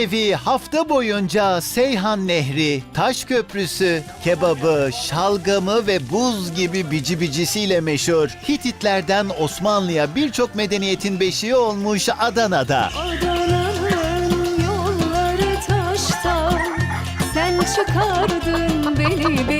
evi hafta boyunca Seyhan Nehri, Taş Köprüsü, kebabı, şalgamı ve buz gibi bici bicisiyle meşhur Hititlerden Osmanlı'ya birçok medeniyetin beşiği olmuş Adana'da. Adana'nın yolları taştan Sen çıkardın beni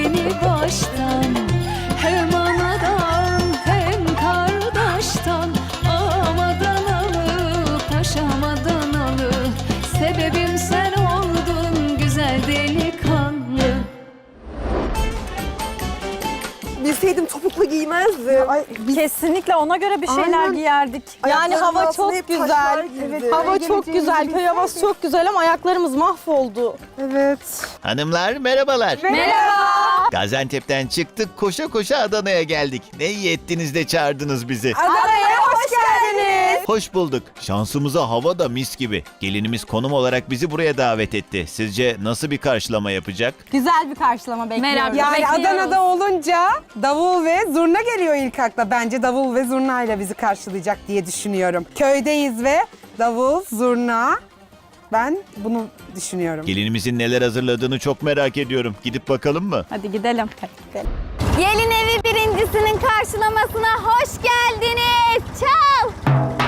Topuklu giymezdim. Ay, biz Kesinlikle ona göre bir şeyler Aynen. giyerdik. yani Ayaklarımın hava altına çok güzel. girdi. Hava çok Geleceğimizi güzel. Köy havası çok güzel ama ayaklarımız mahvoldu. Evet. Hanımlar merhabalar. Merhaba. Gaziantep'ten çıktık koşa koşa Adana'ya geldik. Ne iyi ettiniz de çağırdınız bizi. Adana'ya hoş geldiniz. Hoş bulduk. Şansımıza hava da mis gibi. Gelinimiz konum olarak bizi buraya davet etti. Sizce nasıl bir karşılama yapacak? Güzel bir karşılama bekliyoruz. Merak- Yani Bekliyoruz. Adana'da olunca davul ve zurna geliyor ilk akla. Bence davul ve zurna ile bizi karşılayacak diye düşünüyorum. Köydeyiz ve davul, zurna. Ben bunu düşünüyorum. Gelinimizin neler hazırladığını çok merak ediyorum. Gidip bakalım mı? Hadi gidelim. Gelin evi birincisinin karşılamasına hoş geldiniz. Çal.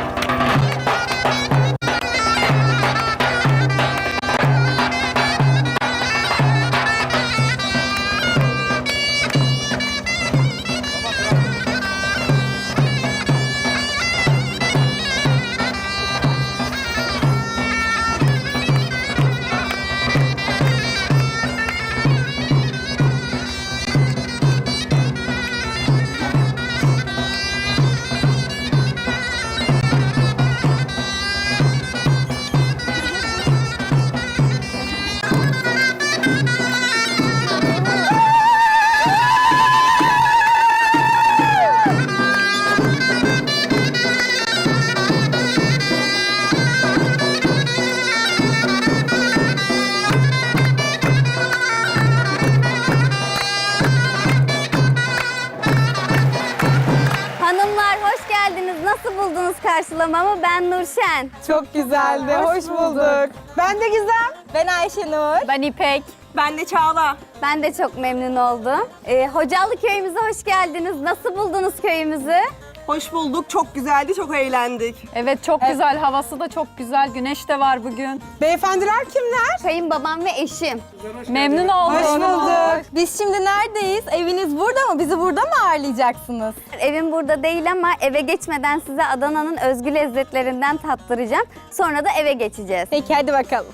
Nasıl buldunuz karşılamamı? Ben Nurşen. Çok güzeldi. Hoş, bulduk. Ben de Gizem. Ben Ayşenur. Ben İpek. Ben de Çağla. Ben de çok memnun oldum. Ee, Hocalı köyümüze hoş geldiniz. Nasıl buldunuz köyümüzü? Hoş bulduk. Çok güzeldi. Çok eğlendik. Evet çok güzel. Havası da çok güzel. Güneş de var bugün. Beyefendiler kimler? Kayınbabam ve eşim. Memnun oldum. Hoş bulduk. Biz şimdi neredeyiz? Eviniz burada mı? Bizi burada mı ağırlayacaksınız? Evim burada değil ama eve geçmeden size Adana'nın özgü lezzetlerinden tattıracağım. Sonra da eve geçeceğiz. Peki hadi bakalım.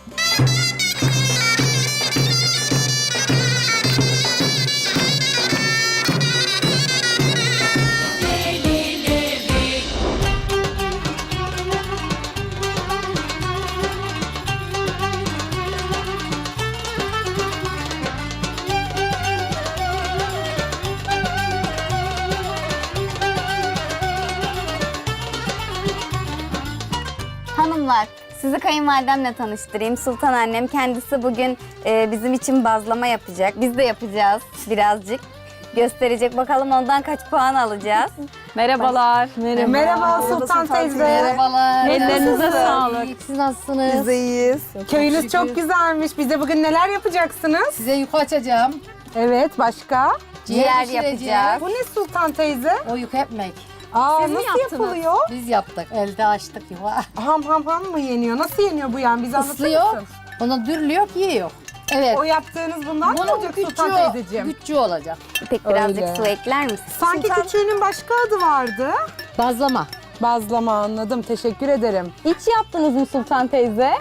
Hanımlar, sizi kayınvalidemle tanıştırayım. Sultan annem kendisi bugün e, bizim için bazlama yapacak. Biz de yapacağız birazcık. Gösterecek. Bakalım ondan kaç puan alacağız. Merhabalar. Merhaba Sultan teyze. Ellerinize sağlık. Siz nasılsınız? Biz iyiyiz. Köyünüz çok güzelmiş. Bize bugün neler yapacaksınız? Size yük açacağım. Evet, başka? Ciğer pişireceğiz. yapacağız. Bu ne Sultan teyze? O yük ekmek. Aa, Siz mi nasıl yaptınız? yapılıyor? Biz yaptık. Elde açtık yuva. Ham ham ham mı yeniyor? Nasıl yeniyor bu yani? Bize anlatır Islıyor. mısın? Onu dürlüyor, yiyor. Evet. O yaptığınız bundan mı Bunun olacak Sultan küçüğü, teyzeciğim? küçüğü olacak. Peki birazcık Öyle. su ekler misin? Sanki küçüğünün başka adı vardı. Bazlama. Bazlama anladım. Teşekkür ederim. İç yaptınız mı Sultan teyze?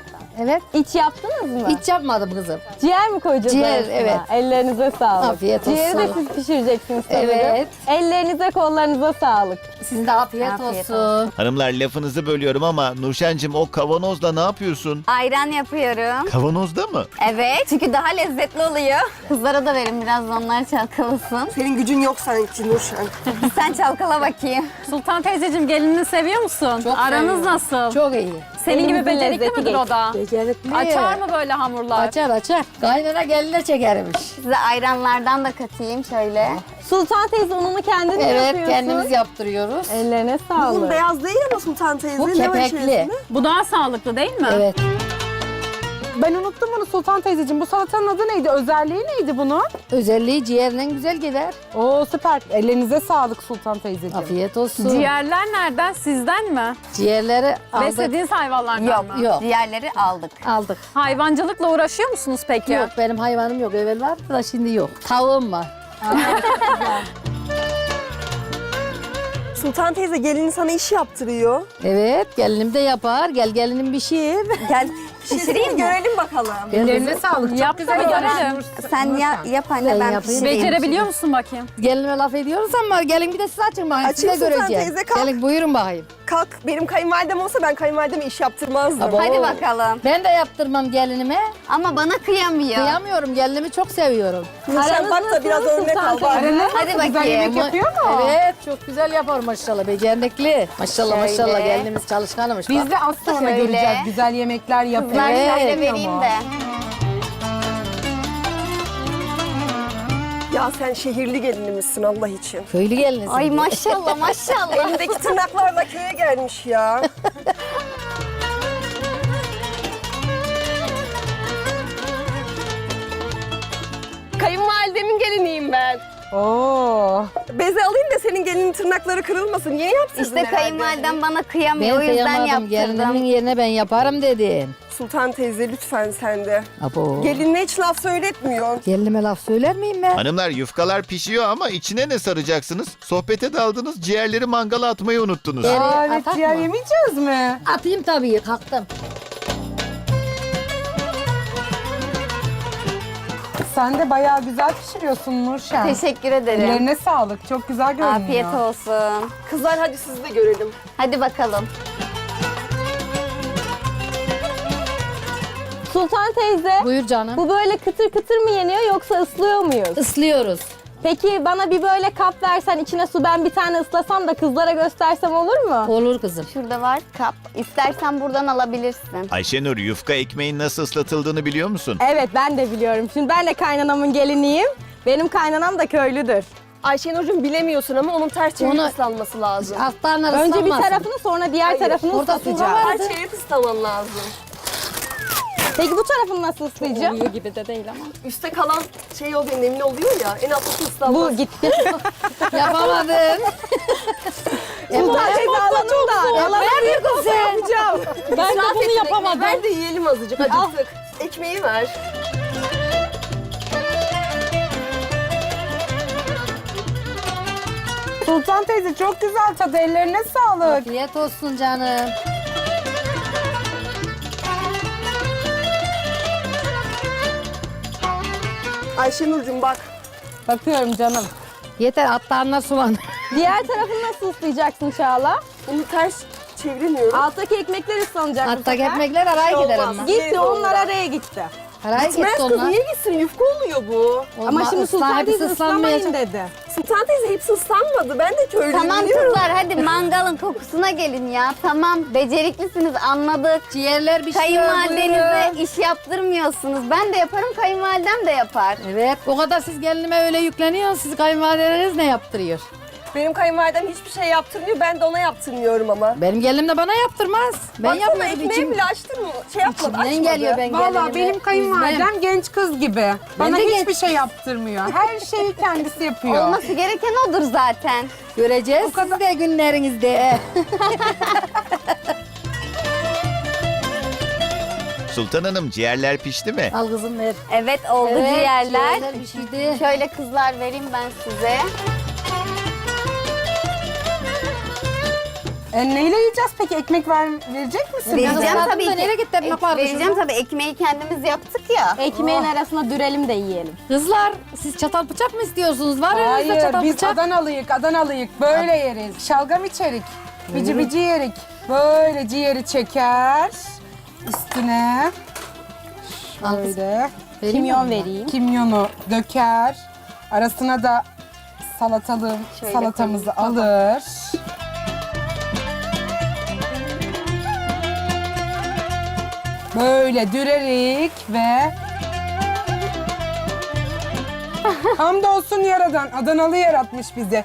Evet. İç yaptınız mı? Hiç yapmadım kızım. Ciğer mi koyacağız Ciğer, arasına? evet. Ellerinize sağlık. Afiyet Ciğeri de olsun. siz pişireceksiniz sanırım. Evet. Ellerinize kollarınıza sağlık. Sizin de afiyet, Afiyet olsun. Hanımlar lafınızı bölüyorum ama Nurşen'cim o kavanozla ne yapıyorsun? Ayran yapıyorum. Kavanozda mı? Evet. Çünkü daha lezzetli oluyor. Kızlara da verin biraz da onlar çalkalasın. Senin gücün yok sanki Nurşen. Sen çalkala bakayım. Sultan teyzeciğim gelinini seviyor musun? Çok Aranız seviyorum. nasıl? Çok iyi. Senin gibi Elinizin becerikli lezzeti midir o da? Becerikli. Açar mı böyle hamurlar? Açar açar. Kaynana geline çekermiş. Size ayranlardan da katayım şöyle. Sultan teyze ununu kendin mi Evet yapıyorsun? kendimiz yaptırıyoruz. Ellerine Bunun sağlık. beyaz değil ama Sultan teyze. Bu kepekli. Bu daha sağlıklı değil mi? Evet. Ben unuttum bunu Sultan teyzeciğim. Bu salatanın adı neydi? Özelliği neydi bunun? Özelliği ciğerinden güzel gider. Oo süper. Ellerinize sağlık Sultan teyzeciğim. Afiyet olsun. Ciğerler nereden? Sizden mi? Ciğerleri aldık. Beslediğiniz hayvanlardan Yok, mı? Yok. Diğerleri aldık. Aldık. Hayvancılıkla uğraşıyor musunuz peki? Yok benim hayvanım yok. Evvel vardı da şimdi yok. Tavuğum var. Sultan teyze gelini sana iş yaptırıyor. Evet gelinim de yapar. Gel gelinim bir şey. Gel pişireyim mi? Görelim bakalım. Ellerine sağlık. Çok Yap da güzel bir olmuş görelim. Sen ya, yap anne Ben ben, yapayım. pişireyim. Becerebiliyor musun bakayım? Gelinime laf ediyoruz ama gelin bir de siz açın bakayım. Siz de Sultan göreceğim. teyze, kalk. Gelin buyurun bakayım. Kalk benim kayınvalidem olsa ben kayınvalideme iş yaptırmazdım. Abo. Hadi bakalım. Ben de yaptırmam gelinime. Ama bana kıyamıyor. Kıyamıyorum. Gelinimi çok seviyorum. Nurşen bak da biraz örnek al bak. Hadi nasıl? Güzel bakayım. yemek yapıyor mu? Evet çok güzel yapar maşallah. Becerikli. Maşallah Şöyle. maşallah gelinimiz çalışkanmış. Biz bak. de az sonra Şöyle. göreceğiz. Güzel yemekler yapıyor. Ben Evet. şöyle vereyim de. Ya sen şehirli gelinimizsin Allah için. Köylü geliniz. Ay maşallah maşallah. Elindeki tırnaklarla köye gelmiş ya. Kayınvalidemin geliniyim ben. Oo. Beze alayım da senin gelinin tırnakları kırılmasın. Yeni yaptırdın İşte herhalde. kayınvalidem bana kıyamıyor. Ben o yüzden kıyamadım. Gelinimin yaptırdım. yerine ben yaparım dedim. Sultan teyze lütfen sen de. Abo. Gelinine hiç laf söyletmiyor. Gelinime laf söyler miyim ben? Hanımlar yufkalar pişiyor ama içine ne saracaksınız? Sohbete daldınız ciğerleri mangala atmayı unuttunuz. Evet. Aa, evet atak ciğer mı? yemeyeceğiz mi? Atayım tabii kalktım. Sen de bayağı güzel pişiriyorsun Nurşen. Teşekkür ederim. Ellerine sağlık. Çok güzel görünüyor. Afiyet olsun. Kızlar hadi sizi de görelim. Hadi bakalım. Sultan teyze Buyur canım. bu böyle kıtır kıtır mı yeniyor yoksa ıslıyor muyuz? Islıyoruz. Peki bana bir böyle kap versen içine su ben bir tane ıslasam da kızlara göstersem olur mu? Olur kızım. Şurada var kap. İstersen buradan alabilirsin. Ayşenur yufka ekmeğin nasıl ıslatıldığını biliyor musun? Evet ben de biliyorum. Şimdi ben de kaynanamın geliniyim. Benim kaynanam da köylüdür. Ayşenur'cum bilemiyorsun ama onun ters çevirip Onu- ıslanması lazım. Önce bir ıslanmasın. tarafını sonra diğer Hayır, tarafını orada ıslatacağım. su var. Ters çevirip ıslaman lazım. Peki bu tarafını nasıl ıslayacağım? gibi de değil ama. Üste kalan şey oluyor, nemli oluyor ya. En alttaki ıslanmaz. Bu gitti. Yapamadın. Sultan teyze alalım da. Alalım bir kız sen. yapacağım. Ben de bunu yapamadım. Ver de yiyelim azıcık. Acıktık. Ekmeği ver. Sultan teyze çok güzel tadı. Ellerine sağlık. Afiyet olsun canım. Ayşenur'cum bak. Bakıyorum canım. Yeter atlarına sulan. Diğer tarafını nasıl ıslayacaksın Çağla? Bunu ters çeviremiyorum. Alttaki ekmekler ıslanacak bu sefer. ekmekler araya gider Olmaz. ama. Gitti Yeriz onlar onları. araya gitti. Araya Gitmez gitti kız onlar. niye gitsin? Yufka oluyor bu. Ama Olma- şimdi ıslah- Sultan hepsi teyze ıslanmayacak. dedi. Sultan teyze hepsi ıslanmadı. Ben de köylüyüm Tamam kızlar hadi mangalın kokusuna gelin ya. Tamam beceriklisiniz anladık. Ciğerler bir şey Kayınvalidenize iş yaptırmıyorsunuz. Ben de yaparım kayınvalidem de yapar. Evet o kadar siz gelinime öyle yükleniyorsunuz. Siz kayınvalideleriniz ne yaptırıyor? Benim kayınvalidem hiçbir şey yaptırmıyor. Ben de ona yaptırmıyorum ama. Benim gelinim de bana yaptırmaz. Ben Baksana yapmadım ekmeği içim. bile açtın mı? Şey yapmadı, İçimden açmadı. geliyor ben gelinime. Vallahi benim kayınvalidem genç kız gibi. Bana de hiçbir genç. şey yaptırmıyor. Her şeyi kendisi yapıyor. Olması gereken odur zaten. Göreceğiz siz de günlerinizde. Sultan Hanım ciğerler pişti mi? Al kızım ver. Evet oldu Evet, ciğerler. ciğerler pişirdi. Şöyle kızlar vereyim ben size. E, neyle yiyeceğiz peki? Ekmek ver, verecek misin? Vereceğim tabii ki. nereye gitti? Ek- Yapardı vereceğim şurada. tabii ekmeği kendimiz yaptık ya. Ekmeğin arasına dürelim de yiyelim. Kızlar siz çatal bıçak mı istiyorsunuz? Var önünüzde Hayır, çatal biz bıçak. Adanalıyık, Adanalıyık. Böyle yeriz. Şalgam içerik. Bici bici yerik. Böyle ciğeri çeker. Üstüne böyle Vereyim Kimyon vereyim. kimyonu döker. Arasına da salatalı Şöyle salatamızı alır. Böyle dürerik ve Hamdolsun yaradan. Adanalı yaratmış bizi.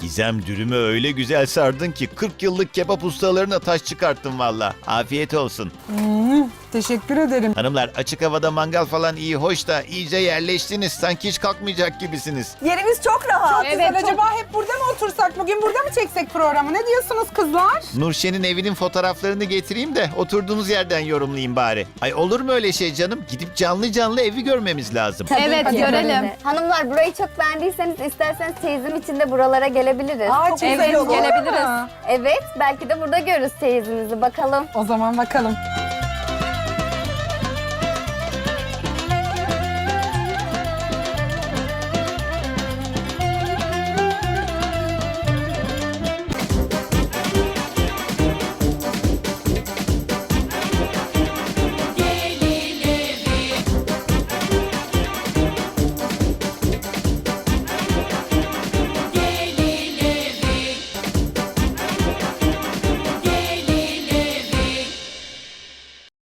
Gizem dürümü öyle güzel sardın ki 40 yıllık kebap ustalarına taş çıkarttın valla. Afiyet olsun. Teşekkür ederim. Hanımlar açık havada mangal falan iyi hoş da iyice yerleştiniz. Sanki hiç kalkmayacak gibisiniz. Yerimiz çok rahat. Güzel. Acaba hep burada mı otursak? Bugün burada mı çeksek programı? Ne diyorsunuz kızlar? Nurşen'in evinin fotoğraflarını getireyim de oturduğunuz yerden yorumlayayım bari. Ay olur mu öyle şey canım? Gidip canlı canlı evi görmemiz lazım. Evet görelim. Hanımlar burayı çok beğendiyseniz isterseniz teyzim için de buralara gelebiliriz. Aa, çok güzel Evet olur. gelebiliriz. Evet belki de burada görürüz teyzimizi bakalım. O zaman bakalım.